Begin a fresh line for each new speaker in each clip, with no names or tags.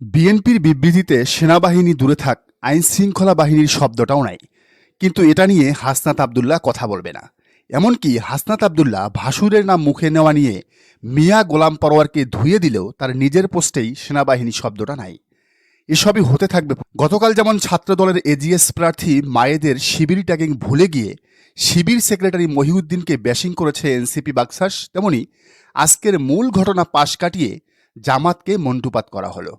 বিএনপির বিবৃতিতে সেনাবাহিনী দূরে থাক আইন শৃঙ্খলা বাহিনীর শব্দটাও নাই। কিন্তু এটা নিয়ে হাসনাত আবদুল্লাহ কথা বলবে না। এমনকি হাসনাত আবদুল্লাহ ভাসুরের নাম মুখে নেওয়া নিয়ে মিয়া গোলাম পরোয়ারকে ধুয়ে দিলেও তার নিজের পোস্টেই সেনাবাহিনী শব্দটা নাই। এসবই হতে থাকবে। গতকাল যেমন ছাত্রদলের এজিএস প্রার্থী মায়েদের শিবির ট্যাগিং ভুলে গিয়ে শিবির সেক্রেটারি মহিউদ্দিনকে ব্যাশিং করেছে এনসিপি বাক্সাস, তেমনি আজকের মূল ঘটনা পাশ কাটিয়ে জামাতকে মন্টুপাত করা হলো।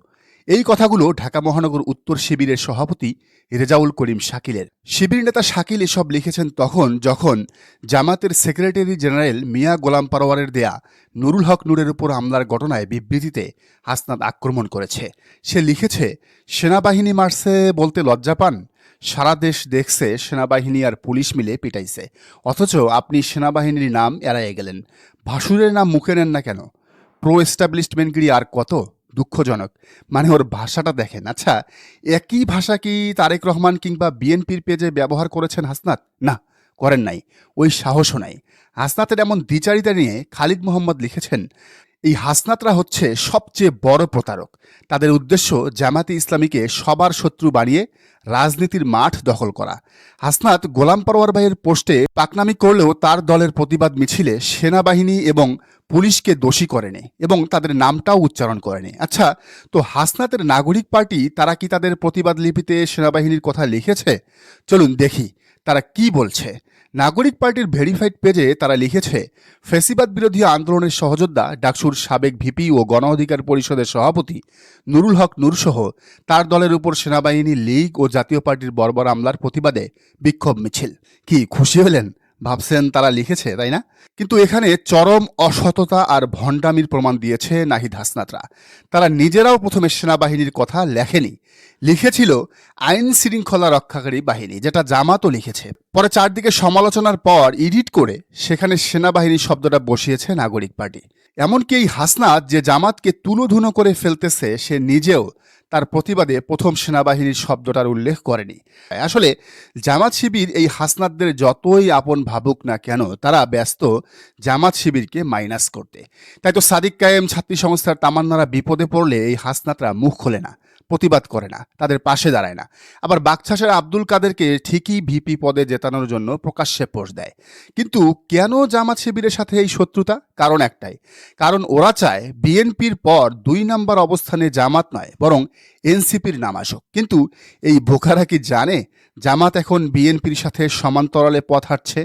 এই কথাগুলো ঢাকা মহানগর উত্তর শিবিরের সভাপতি রেজাউল করিম শাকিলের। শিবির নেতা শাকিল এসব লিখেছেন তখন যখন জামাতের সেক্রেটারি জেনারেল মিয়া গোলাম পারোয়ারের দেয়া নুরুল হক নূরের উপর হামলার ঘটনায় বিবৃতিতে হাসনাত আক্রমণ করেছে। সে লিখেছে, সেনাবাহিনী মারছে বলতে লজ্জা পান? সারা দেশ দেখছে সেনাবাহিনী আর পুলিশ মিলে পিটাইছে। অথচ আপনি সেনাবাহিনীর নাম এড়াইয়ে গেলেন। ভাসুরের নাম মুখে নেন না কেন? প্রো এস্টাবলিশমেন্টগিরি আর কত? দুঃখজনক। মানে ওর ভাষাটা দেখেন। আচ্ছা একই ভাষা কি তারেক রহমান কিংবা বিএনপির পেজে ব্যবহার করেছেন হাসনাত? না, করেন নাই। ওই সাহসও নাই। হাসনাতের এমন দ্বিচারিতা নিয়ে খালিদ মোহাম্মদ লিখেছেন এই হাসনাতরা হচ্ছে সবচেয়ে বড় প্রতারক। তাদের উদ্দেশ্য জামাতে ইসলামীকে সবার শত্রু বানিয়ে রাজনীতির মাঠ দখল করা। হাসনাত গোলাম পরোয়ার ভাইয়ের পোস্টে পাকনামি করলেও তার দলের প্রতিবাদ মিছিলে সেনাবাহিনী এবং পুলিশকে দোষী করেনি এবং তাদের নামটাও উচ্চারণ করেনি। আচ্ছা তো হাসনাতের নাগরিক পার্টি তারা কি তাদের প্রতিবাদ লিপিতে সেনাবাহিনীর কথা লিখেছে? চলুন দেখি তারা কি বলছে। নাগরিক পার্টির ভেরিফাইড পেজে তারা লিখেছে, ফেসিবাদ বিরোধী আন্দোলনের সহযোদ্ধা ডাকসুর সাবেক ভিপি ও গণ অধিকার পরিষদের সভাপতি নুরুল হক নুরসহ তার দলের উপর সেনাবাহিনী লীগ ও জাতীয় পার্টির বর্বর আমলার প্রতিবাদে বিক্ষোভ মিছিল। কি, খুশি হলেন? ভাবছেন তারা লিখেছে, তাই না? কিন্তু এখানে চরম অসততা আর ভণ্ডামির প্রমাণ দিয়েছে নাহিদ হাসনাতরা। তারা নিজেরাও প্রথমে সেনাবাহিনীর কথা লেখেনি। লিখেছিল আইন শৃঙ্খলা রক্ষাকারী বাহিনী, যেটা জামাতও লিখেছে। পরে চারদিকে সমালোচনার পর এডিট করে সেখানে সেনাবাহিনী শব্দটা বসিয়েছে নাগরিক পার্টি। এমনকি এই হাসনাত যে জামাতকে তুলোধুনো করে ফেলতেছে, সে নিজেও তার প্রতিবাদে প্রথম সেনাবাহিনীর শব্দটার উল্লেখ করেনি। আসলে জামাত শিবির এই হাসনাতদের যতই আপন ভাবুক না কেন, তারা ব্যস্ত জামাত শিবিরকে মাইনাস করতে। তাই তো সাদিক কায়েম ছাত্রী সংস্থার তামান্নারা বিপদে পড়লে এই হাসনাতরা মুখ খোলে না। প্রতিবাদ করে না, তাদের পাশে দাঁড়ায় না। আবার বাকছাসের আব্দুল কাদেরকে ঠিকই ভিপি পদে জেতানোর জন্য প্রকাশ্যে পোষ দেয়। কিন্তু কেন জামাত শিবিরের সাথে এই শত্রুতা? কারণ একটাই। কারণ ওরা চায় বিএনপির পর দুই নম্বর অবস্থানে জামাত নয়, বরং এনসিপির নাম আসুক। কিন্তু এই বোকারা কি জানে জামাত এখন বিএনপির সাথে সমান্তরালে পথ হাঁটছে?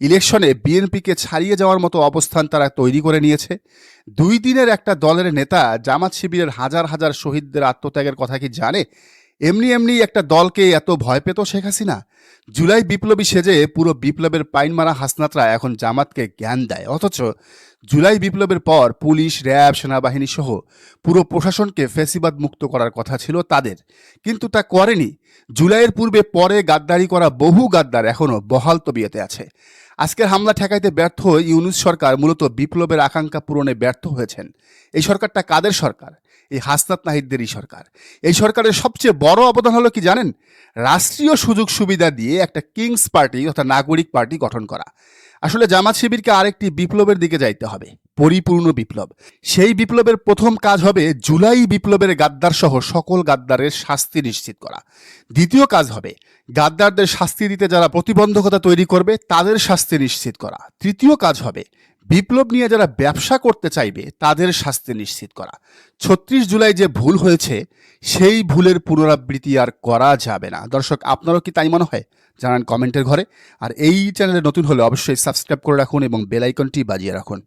ইলেকশনে বিএনপিকে ছাড়িয়ে যাওয়ার মতো অবস্থান তারা তৈরি করে নিয়েছে। দুই দিনের একটা দলের নেতা জামাত শিবিরের হাজার হাজার শহীদদের আত্মত্যাগের কথা কি জানে? এমনি এমনি একটা দলকে এত ভয় পেত শেখ হাসিনা? জুলাই বিপ্লবী সেজে পুরো বিপ্লবের পাইন মারা হাসনাতরা এখন জামাতকে জ্ঞান দেয়। অথচ জুলাই বিপ্লবের পর পুলিশ, র্যাব, সেনাবাহিনী সহ পুরো প্রশাসনকে ফেসিবাদ মুক্ত করার কথা ছিল তাদের। কিন্তু তা করেনি। জুলাইয়ের পূর্বে পরে গাদ্দারি করা বহু গাদ্দার এখনও বহাল তবিয়তে আছে। আজকের হামলা ঠেকাইতে ব্যর্থ হয়ে ইউনুস সরকার মূলত বিপ্লবের আকাঙ্ক্ষা পূরণে ব্যর্থ হয়েছেন। এই সরকারটা কাদের সরকার? এই হাসনাত নাহিদদেরই সরকার। এই সরকারের সবচেয়ে বড় অবদান হলো কি জানেন? রাষ্ট্রীয় সুযোগ সুবিধা দিয়ে একটা কিংস পার্টি অর্থাৎ নাগরিক পার্টি গঠন করা। আসলে জামাত শিবিরকে আরেকটি বিপ্লবের দিকে যাইতে হবে। পরিপূর্ণ বিপ্লব। সেই বিপ্লবের প্রথম কাজ হবে জুলাই বিপ্লবের গাদ্দার সহ সকল গাদ্দারের শাস্তি নিশ্চিত করা। দ্বিতীয় কাজ হবে গাদ্দারদের শাস্তি দিতে যারা প্রতিবন্ধকতা তৈরি করবে, তাদের শাস্তি নিশ্চিত করা। তৃতীয় কাজ হবে বিপ্লব নিয়ে যারা ব্যবসা করতে চাইবে, তাদের শাস্তি নিশ্চিত করা। ছত্রিশ জুলাই যে ভুল হয়েছে, সেই ভুলের পুনরাবৃত্তি আর করা যাবে না। দর্শক, আপনারও কি তাই মনে হয়? জানান কমেন্টের ঘরে। আর এই চ্যানেলে নতুন হলে অবশ্যই সাবস্ক্রাইব করে রাখুন এবং বেলাইকনটি বাজিয়ে রাখুন।